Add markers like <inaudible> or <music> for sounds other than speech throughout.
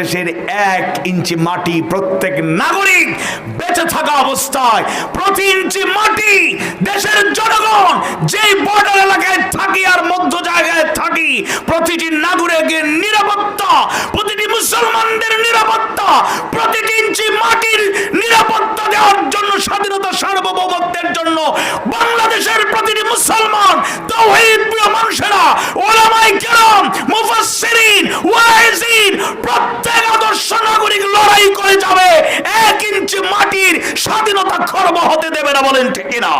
দেশের এক ইঞ্চি মাটি প্রত্যেক নাগরিক বেঁচে থাকা অবস্থায়, প্রতি ইঞ্চি মাটি দেশের জনগণ যেই বর্ডার এলাকায় থাকি আর মধ্য জায়গায় থাকি, প্রতিটি নাগরিকের নিরাপত্তা, প্রতিটি মুসলমানদের নিরাপত্তা, প্রতিটি ইঞ্চি মাটির নিরাপত্তা দেওয়ার জন্য, স্বাধীনতা সার্বভৌমত্বের জন্য বাংলাদেশের প্রতিটি মুসলমান, তৌহিদ প্রিয় মানুষেরা ওলামাই কেরাম মুফাসসিরিন ওয়াইজিন প্রত্যেক আদর্শ নাগরিক লড়াই করে যাবে এক ইঞ্চি মাটির খর্ব হতে দেবে না বলেন ঠিক না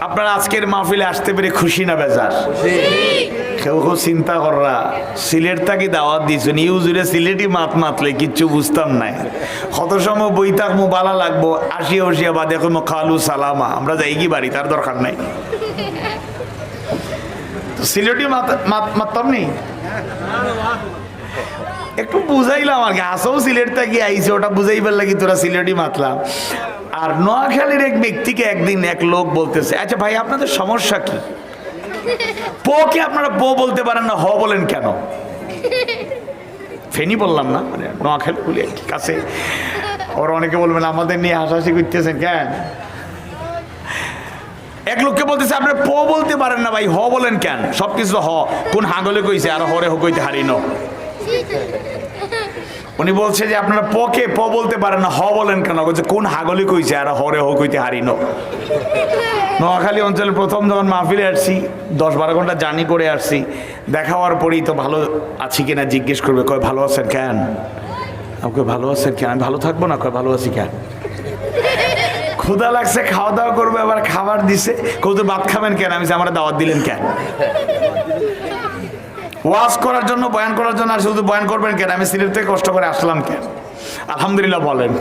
আপনারা আজকের মাহফিলে আসতে পেরে খুশি না বেজার? কেউ কেউ চিন্তা কররা সিলেট থাকি দাওয়াত দিছো নিউজুরে সিলেটি মাত মাতলে কিচ্ছু বুঝতাম নাই। কত সময় বই থাকব বালা লাগবো আসিয়া বসিয়া বা দেখো খালু সালামা। আমরা যাই কি বাড়ি তার দরকার নাই। সিলেটি মাত মাত- মাততাম নি? একটু বুঝাইলাম আর কি আসেও সিলেট থেকে আইছে ওটা বুঝাইবার লাগি তোরা সিলেটি মাতলাম আর নোয়াখালীর এক ব্যক্তিকে একদিন এক লোক বলতেছে আচ্ছা ভাই, আপনাদের সমস্যা কি? পোকে আপনারা পো বলতে পারেন না, হ বলেন কেন? ফেনি বললাম না মানে নোয়াখালী বলি কাছে ওরা অনেকে বলবেন, আমাদের নিয়ে হাসাহাসি করতেছেন কেন? এক লোককে বলতেছে, আপনি প বলতে পারেন না ভাই, হ বলেন কেন? সব কিছু হ, কোন হাগলে কইছে, আর হরে হো কইতে হারিন উনি বলছে যে আপনারা পকে প বলতে পারেন না, হ বলেন কেন? বলছে, কোন হাগলে কইছে, আর হরে হো কইতে হারিন নোয়াখালী অঞ্চলে প্রথম যখন মাহফিলে আসছি, দশ বারো ঘণ্টা জার্নি করে আসছি, দেখা হওয়ার পরেই তো ভালো আছি কিনা জিজ্ঞেস করবে, কয়, ভালো আছেন কেন? আমাকে ভালো আছেন কেন? আমি, ভালো থাকব না? কয়, ভালো আছি কেন? ক্ষুদা লাগছে, খাওয়া দাওয়া করবে, আবার খাবার দিছে। কৌতো ভাত খাবেন কেন? আমি আমার দাওয়াত দিলেন কেন? ওয়াজ করার জন্য, বয়ান করার জন্য আর শুধু বয়ান করবেন কেন? আমি সিলেট থেকে কষ্ট করে আসলাম কেন? আলহামদুলিল্লাহ বলেন।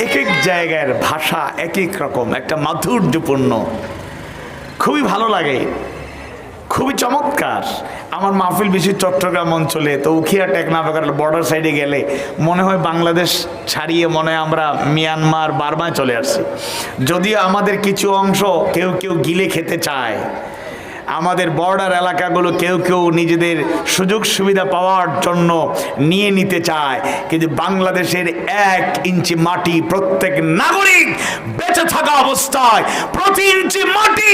এক এক জায়গার ভাষা এক এক রকম, একটা মাধুর্যপূর্ণ। খুবই ভালো লাগে। খুবই চমৎকার। আমার মাহফিল বেশি চট্টগ্রাম অঞ্চলে তো উখিয়া টেকনাফেকার বর্ডার সাইডে গেলে মনে হয় বাংলাদেশ ছাড়িয়ে মনে হয় আমরা মিয়ানমার, বার্মায় চলে আসছি। যদিও আমাদের কিছু অংশ কেউ কেউ গিলে খেতে চায় আমাদের বর্ডার এলাকাগুলো কেউ কেউ নিজেদের সুযোগ সুবিধা পাওয়ার জন্য নিয়ে নিতে চায়। কিন্তু বাংলাদেশের এক ইঞ্চি মাটি প্রত্যেক নাগরিক বেঁচে থাকা অবস্থায় প্রতি ইঞ্চি মাটি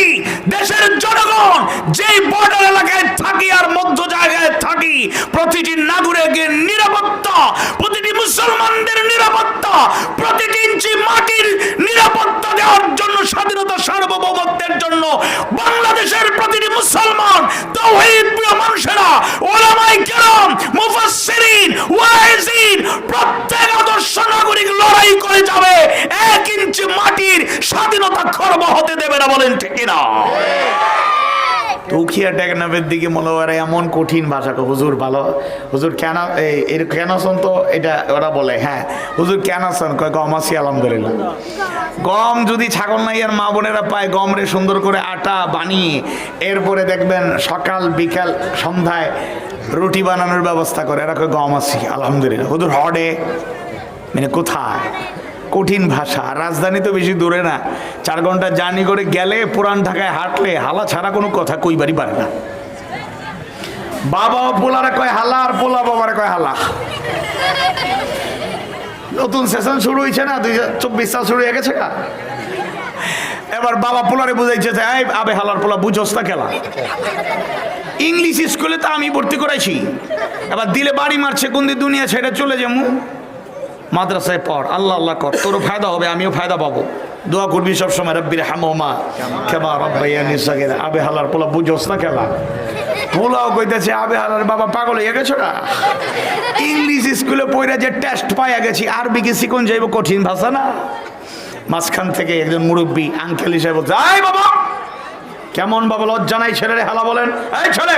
দেশের জনগণ যেই বর্ডার এলাকায় থাকি আর মধ্য জায়গায় থাকি, প্রতিটি নাগরিকের নিরাপত্তা, প্রতিটি মুসলমানদের নিরাপত্তা, প্রতিটি ইঞ্চি মাটির নিরাপত্তা দেওয়ার জন্য স্বাধীনতা সার্বভৌমত্বের জন্য বাংলাদেশের প্রতিটি মুসলমান, তৌহিদ প্রিয় মানুষেরা ওলামাই কেরাম, মুফাসসিরিন ওয়াইজিন প্রত্যেক আদর্শ নাগরিক লড়াই করে যাবে। এক ইঞ্চি মাটির স্বাধীনতা খর্ব হতে দেবে না বলেন ঠিক না তুখিয়া টেকনাফের দিকে মনে হয় এমন কঠিন ভাষা হুজুর ভালো? হুজুর কেন এই কেন আছেন তো, এটা ওরা বলে হ্যাঁ। হুজুর কেন আছেন কয়, গম আছি, আলহামদুলিল্লাহ। গম যদি ছাগল নাইয়ার মা বোনেরা পায় গম রে সুন্দর করে আটা বানিয়ে এরপরে দেখবেন সকাল, বিকাল, সন্ধ্যায় রুটি বানানোর ব্যবস্থা করে। এরা কয়, গম আছি, আলহামদুলিল্লাহ। হুজুর হডে? মানে কোথায়? কঠিন ভাষা। রাজধানী তো বেশি দূরে না। চার ঘণ্টা জার্নি করে গেলে পুরান ঢাকায় হাঁটলে হালা ছাড়া কোনো কথা কইবারই পারে না। বাবা পোলারে কয় হালা আর পোলা বাবারে কয় হালা। নতুন সেশন শুরু হয়েছে না? দুই চব্বিশ সাল শুরু হয়ে গেছে না এবার বাবা পোলারে বুঝাইছে যে, আবে হালার পোলা বুঝোস না খেলা। ইংলিশ স্কুলে তো আমি ভর্তি করাইছি। এবার দিলে বাড়ি মারছে কোন দিন দুনিয়া ছেড়ে চলে যাব? মাদ্রাসায় পড়, আল্লাহ আল্লাহ কর। তোরও ফায়দা হবে, আমিও ফায়দা পাবো। দোয়া করবি সবসময় রব্বির হামা খেমা রব্বাইয়ানি সাগের। আবে হালার পোলা, বুঝোস না খেলা? পোলাও কইতেছে, আবে হালার বাবা পাগল হয়ে গেছো না ইংলিশ স্কুলে পড়ে যে টেস্ট পাইয়া গেছি, আরবি কি শিখুন যাইব কঠিন ভাষা না? মাঝখান থেকে একজন মুরব্বী আঙ্কেল হিসেবে বলছে আয় বাবা, কেমন বাবা, লজ্জা নাই ছেলেরে হালা বলেন? এই ছেলে,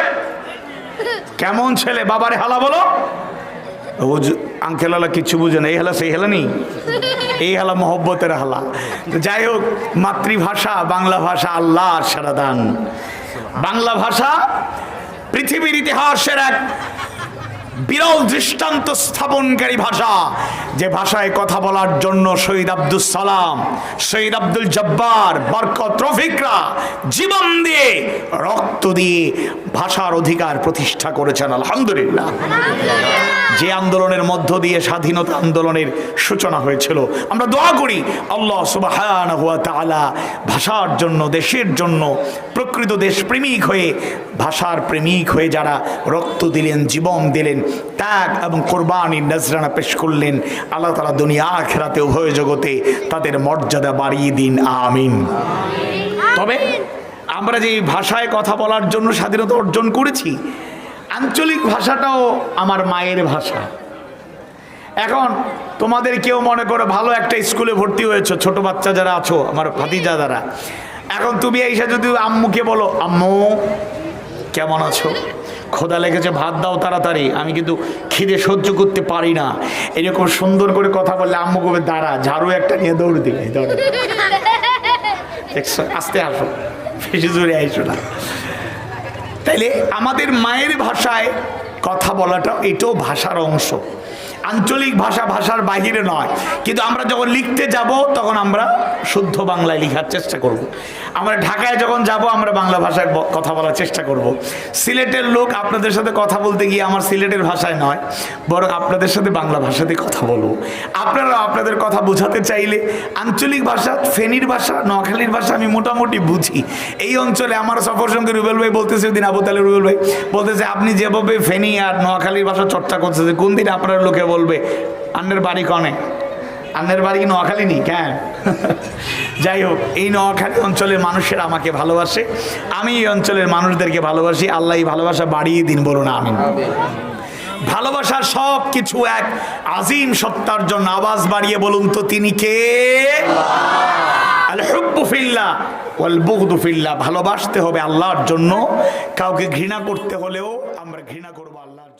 কেমন ছেলে, বাবারে হালা বলো? আঙ্কেল হালা কিছু বুঝে না, এই হেলা সেই হেলা নেই? এই হেলা মহব্বতের হালা। যাই হোক, মাতৃভাষা, বাংলা ভাষা আল্লাহর সারাদান বাংলা ভাষা পৃথিবীর ইতিহাসের এক বিরল দৃষ্টান্ত স্থাপনকারী ভাষা, যে ভাষায় কথা বলার জন্য শহীদ আব্দুল সালাম, শহীদ আব্দুল জব্বার, বরকত রফিকরা জীবন দিয়ে রক্ত দিয়ে ভাষার অধিকার প্রতিষ্ঠা করেছেন, আলহামদুলিল্লাহ। যে আন্দোলনের মধ্য দিয়ে স্বাধীনতা আন্দোলনের সূচনা হয়েছিল, আমরা দোয়া করি আল্লাহ তাআলা ভাষার জন্য, দেশের জন্য, প্রকৃত দেশপ্রেমিক হয়ে, ভাষার প্রেমিক হয়ে যারা রক্ত দিলেন, জীবন দিলেন ত্যাগ এবং কোরবানির নজরানা পেশ করলেন। আল্লাহ তালা দুনিয়া আখেরাতে উভয় জগতে তাদের মর্যাদা বাড়িয়ে দিন। আমিন। তবে আমরা যে ভাষায় কথা বলার জন্য স্বাধীনতা অর্জন করেছি আঞ্চলিক ভাষাটাও আমার মায়ের ভাষা। এখন তোমাদের কেউ মনে করো ভালো একটা স্কুলে ভর্তি হয়েছো ছোট বাচ্চা যারা আছো আমার ভাতিজা যারা। এখন তুমি এইসা যদি আম্মুকে বলো আম্মু কেমন আছো? খোদা লেগেছে, ভাত দাও তাড়াতাড়ি। আমি কিন্তু খিদে সহ্য করতে পারি না। এরকম সুন্দর করে কথা বললে, আম্মু কবে দাঁড়া, ঝাড়ু একটা নিয়ে দৌড় দেখছ? আস্তে আসো। বেশি জোরে আইসো না। তাইলে আমাদের মায়ের ভাষায় কথা বলাটা এটাও ভাষার অংশ। আঞ্চলিক ভাষা ভাষার বাহিরে নয় কিন্তু আমরা যখন লিখতে যাব, তখন আমরা শুদ্ধ বাংলায় লেখার চেষ্টা করব। আমরা ঢাকায় যখন যাব, আমরা বাংলা ভাষায় কথা বলার চেষ্টা করব। সিলেটের লোক আপনাদের সাথে কথা বলতে গিয়ে আমার সিলেটের ভাষায় নয়, বরং আপনাদের সাথে বাংলা ভাষাতে কথা বলব আপনারা আপনাদের কথা বোঝাতে চাইলে আঞ্চলিক ভাষা, ফেনীর ভাষা, নোয়াখালীর ভাষা আমি মোটামুটি বুঝি এই অঞ্চলে আমার সফর সঙ্গে রুবেল ভাই বলতেছে দিন আবু তালে রুবেল ভাই বলতেছে, আপনি যেভাবে ফেনী আর নোয়াখালীর ভাষা চর্চা করতেছে কোন দিন আপনার লোকে বলবে, আন্নের বাড়ি কনে? আন্নের বাড়ি নোয়াখালী নি? কেন <laughs> যাই হোক, এই নোয়াখালী অঞ্চলের মানুষেরা আমাকে ভালোবাসে। আমি এই অঞ্চলের মানুষদেরকে ভালোবাসি। আল্লাহ এই ভালোবাসা বাড়িয়ে দিন, বলুন আমি ভালোবাসার সব কিছু এক আজিম সত্তার জন্য। আওয়াজ বাড়িয়ে বলুন তো, তিনি কে? ফিল্লাহ ভালোবাসতে হবে আল্লাহর জন্য। কাউকে ঘৃণা করতে হলেও আমরা ঘৃণা করব আল্লাহর